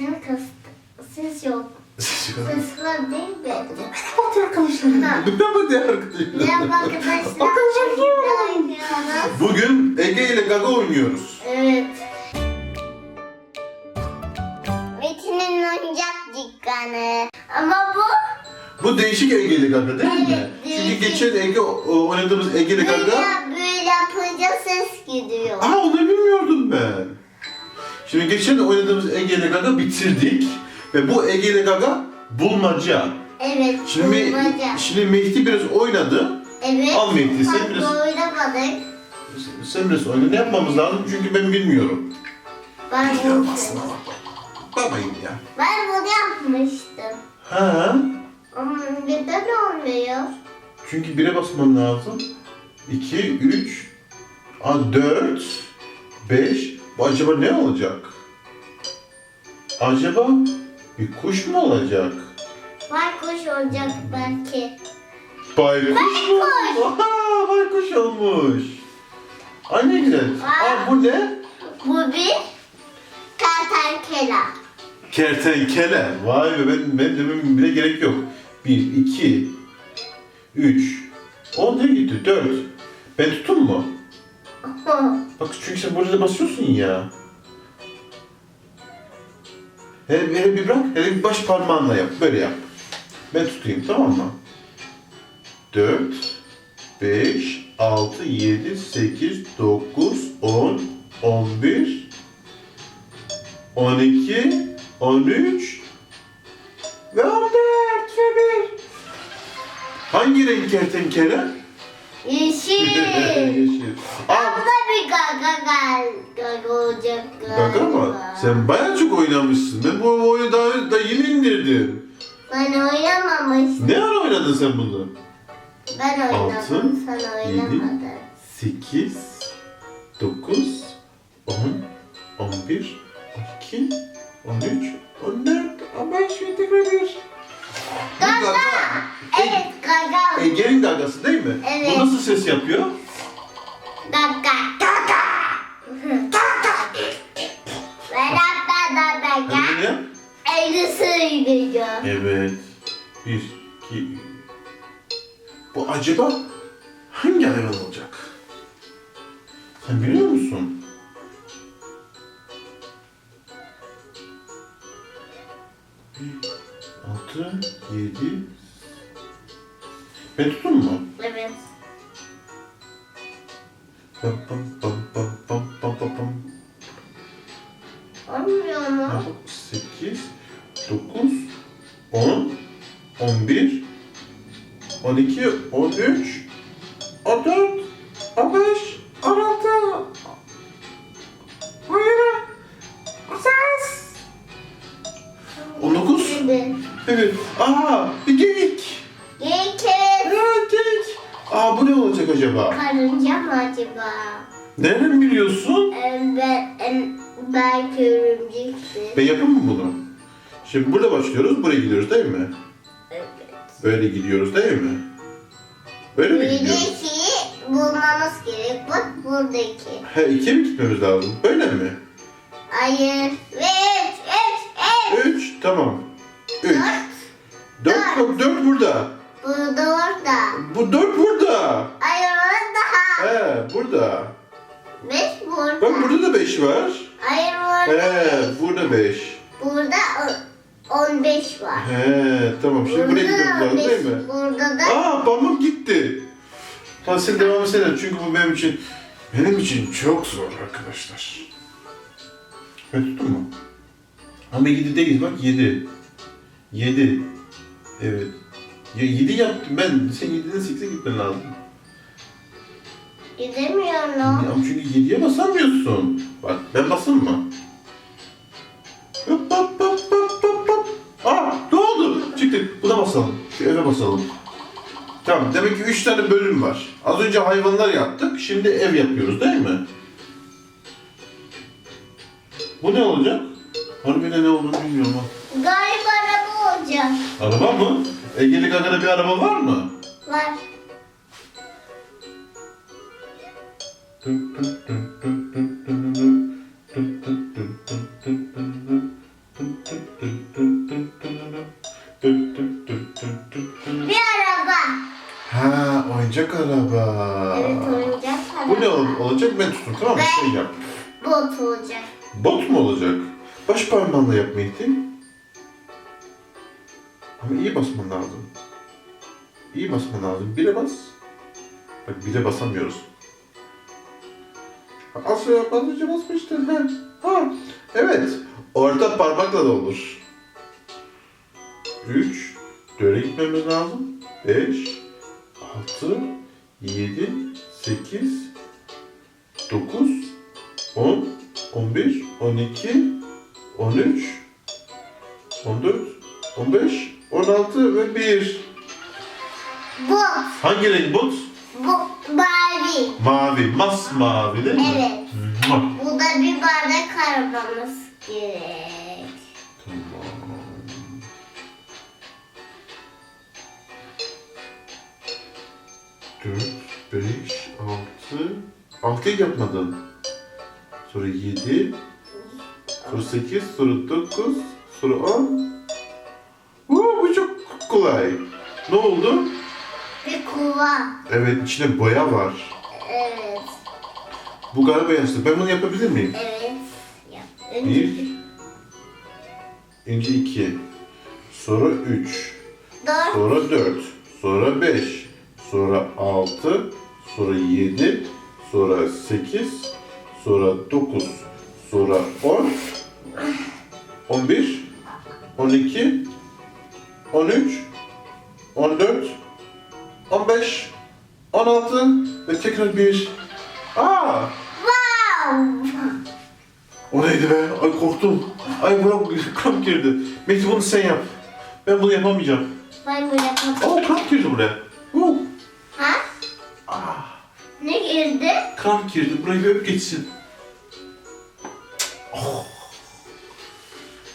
sesini kıstı. Ses yok. Sesler değil bence. Hadi arkadaşlar. Ha. Hadi arkadaşlar. Merhaba arkadaşlar. Ne oynuyoruz? Bugün Ege ile Gaga oynuyoruz. Evet. Metin'in oyuncak dükkanı. Ama bu Bu değişik Ege ile Gaga değil mi? Evet, Çünkü değişik. geçen Ege oynadığımız Ege ile Gaga. böyle, böyle yapınca ses gidiyor. Aa onu bilmiyordum ben. Şimdi geçen oynadığımız Ege ile Gaga bitirdik. Ve bu Ege ile Gaga bulmaca. Evet. Şimdi, Me- bulmaca. şimdi Mehdi biraz oynadı. Evet. Al Mehdi, sen biraz- oynamadık. Sen biraz oyna. Ne yapmamız lazım? Çünkü ben bilmiyorum. Ben bunu. Babayım ya. ben bunu yapmıştım. Ha? Ama neden olmuyor? Çünkü bire basman lazım. 2, 3, 4, 5. Acaba ne olacak? Acaba bir kuş mu olacak? Baykuş olacak belki. Baykuş mu? Baykuş. Aha, baykuş olmuş. Ay ne güzel. Aa, bu ne? Bu bir kertenkele. Kertenkele. Vay be ben, ben demem bile gerek yok. 1, 2, 3, 10 ne gitti? 4. Ben tuttum mu? Bak çünkü sen burada basıyorsun ya. Hele, hele bir bırak, hele bir baş parmağınla yap. Böyle yap. Ben tutayım tamam mı? 4, 5, 6, 7, 8, 9, 10, 11, 12, 13 ve 14 ve 1. Hangi renk kertenkele? Sen bayağı çok oynamışsın. Ben bu oyunu daha, daha yeni indirdim. Ben oynamamıştım. Ne ara oynadın sen bunu? Ben oynadım. Altı, Sen oynamadın. 8, 9, 10, 11, 12, 13, 14, 15 ve tekrar 1. Gaga. Evet gaga. Ege'nin gagası değil mi? Evet. Bu nasıl ses yapıyor? Eli söylüyor. Evet. 1, 2, Bu acaba hangi hayvan olacak? Sen biliyor musun? Bir, altı, yedi. Ben tuttum mu? 12, 13, 14, 15, 16, 17, 18, 19. Evet. Aa, bir geyik. Geyik evet. Geyik. Aa, bu ne olacak acaba? Karınca mı acaba? Nereden biliyorsun? Ee, Ben, en- belki örümcekti. Ben yapayım mı bunu? Şimdi burada başlıyoruz, buraya gidiyoruz değil mi? Böyle gidiyoruz değil mi? Böyle mi gidiyoruz? Buradaki bulmamız gerek. Bak buradaki. He ikiye mi gitmemiz lazım? Böyle mi? Hayır. Ve üç, üç, üç. Üç, tamam. Üç. Dört. Dört, dört, dört burada. Burada orada. Bu dört burada. Hayır orada. He, burada. Beş burada. Bak burada da beş var. Hayır orada. He, burada beş. Burada o- on beş var. He, tamam. Şimdi buraya beş. değil mi? Burada da Aa, parmak gitti. Sen devam etsene çünkü bu benim için benim için çok zor arkadaşlar. Ben tuttum mu? Ama 7 değil bak 7. 7. Evet. Ya 7 yaptım ben. Sen 7'den 8'e gitmen lazım. gidemiyorum. Ama çünkü 7'ye basamıyorsun. Bak ben basayım mı? Eve basalım. Tamam demek ki 3 tane bölüm var. Az önce hayvanlar yaptık. Şimdi ev yapıyoruz değil mi? Bu ne olacak? Harbiden ne olduğunu bilmiyorum ha. Galiba araba olacak. Araba mı? Ege'li Gaga'da bir araba var mı? Var. Tüt tüt tüt tüt tüt. Bir araba. Ha oyuncak araba. Evet oyuncak araba. Bu ne ol- olacak? Ben tutun tamam mı? Şey yap. Bot olacak. Bot mu olacak? Baş parmağınla yap Metin. Ama iyi basman lazım. İyi basman lazım. Bire bas. Bak bire basamıyoruz. Az önce basmıştın. Ha. ha. Evet. Orta parmakla da olur. 3 4'e gitmemiz lazım. 5 6 7 8 9 10 11 12 13 14 15 16 ve 1 Bot. Hangi renk bot? Bu Barbie. Mavi, masmavi değil mi? Evet. Mua. Bu da bir bardak aramamız gerek. Altıyı yapmadın. Sonra yedi. Sonra sekiz, sonra dokuz, sonra on. Oo, bu çok kolay. Ne oldu? Bir kuva. Evet, içinde boya var. Evet. Bu galiba yastık. Ben bunu yapabilir miyim? Evet. Yap. Önce Bir. Önce iki. Sonra üç. dört. Sonra 4, sonra 5, sonra 6, sonra 7, sonra 8, sonra 9, sonra 10, 11, 12, 13, 14, 15, 16 ve tekrar 1. Aa! Wow. O neydi be? Ay korktum. Ay buram kramp girdi. Mehdi bunu sen yap. Ben bunu yapamayacağım. Ben böyle yapalım. Aa kramp girdi buraya. Uh. Girdi? Kramp girdi. Burayı bir öp geçsin.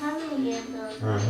Kan mı girdi Hı hı.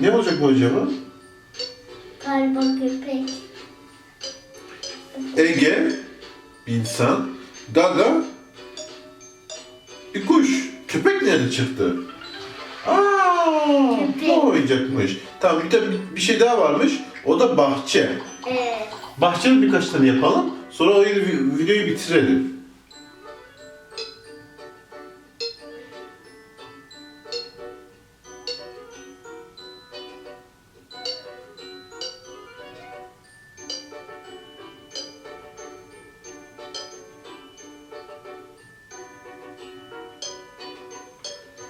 Ne olacak bu acaba? Galiba köpek. Ege, bir insan. Gaga, bir kuş. Köpek nerede çıktı? Köpek. oyuncakmış. Tamam bir de bir- şey daha varmış. O da bahçe. Evet. Bahçenin birkaç tane yapalım. Sonra o vi- videoyu bitirelim.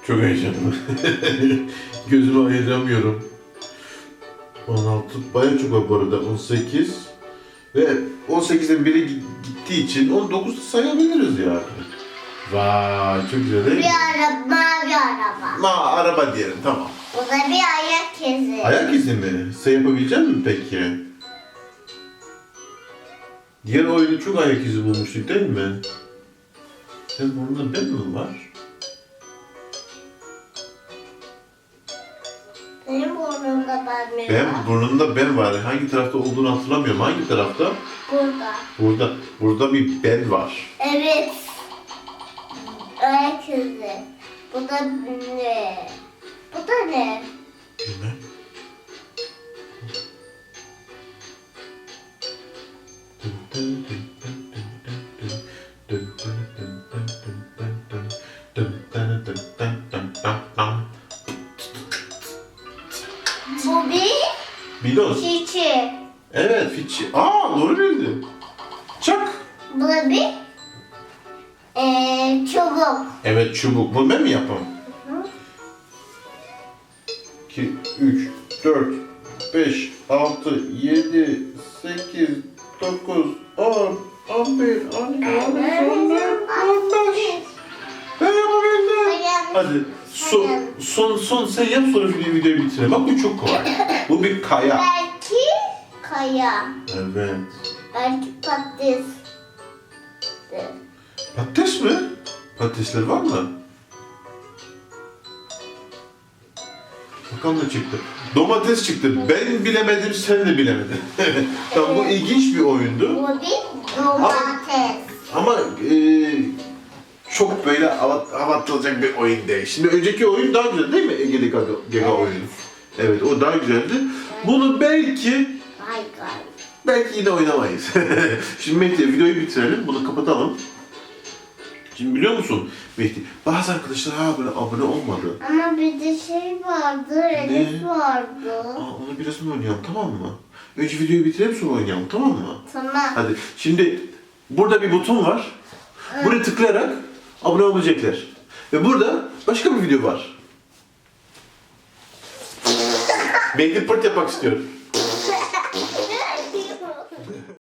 Çok heyecanlı. Gözümü ayıramıyorum. 16 bayağı çok var bu arada. 18 ve 18'den biri gi- gittiği için 19 da sayabiliriz yani. Vay çok güzel değil Bir mi? araba, mavi araba. Ma araba diyelim tamam. Bu da bir ayak izi. Ayak izi mi? Sen yapabilecek misin peki? Diğer oyunda çok ayak izi bulmuştuk değil mi? Sen burnunda ben mi var? Benim burnumda ben Ben var? burnunda ben var. Hangi tarafta olduğunu hatırlamıyorum. Hangi tarafta? Burada. Burada. Burada bir ben var. Evet. Ayak izi. Bu da ne? Bu da ne? Bilmem. Fitchi. Aa, doğru bildin. Çak. Bu da bir eee çubuk. Evet, çubuk. Bunu ben mi yapayım? Hı. 2, 3, 4, 5, 6, 7, 8, 9, 10, 11, 12, 13, 14, 15. Ben yapabildim. Hadi son, son, son sen yap sonra video, videoyu bitirelim. Bak bu çok kolay. Bu bir kaya. Kaya. Evet. Belki patates. Patates mi? Patatesler var mı? Bakalım ne çıktı. Domates çıktı. Ben bilemedim, sen de bilemedin. tamam bu ilginç bir oyundu. Bu bir domates. Ama eee, çok böyle avat, avatılacak bir oyun değil. Şimdi önceki oyun daha güzel değil mi? Ege'li Gaga, oyunu. Evet o daha güzeldi. Bunu belki. Belki yine oynamayız. Şimdi Mehdi videoyu bitirelim. Bunu kapatalım. Şimdi biliyor musun Mehdi? Bazı arkadaşlar ha böyle abone olmadı. Ama bir de şey vardı, Elif vardı. Aa, onu biraz mı oynayalım tamam mı? Önce videoyu bitirelim sonra oynayalım tamam mı? Tamam. Hadi şimdi burada bir buton var. Buraya tıklayarak abone olabilecekler. Ve burada başka bir video var. Mehdi pırt yapmak istiyor.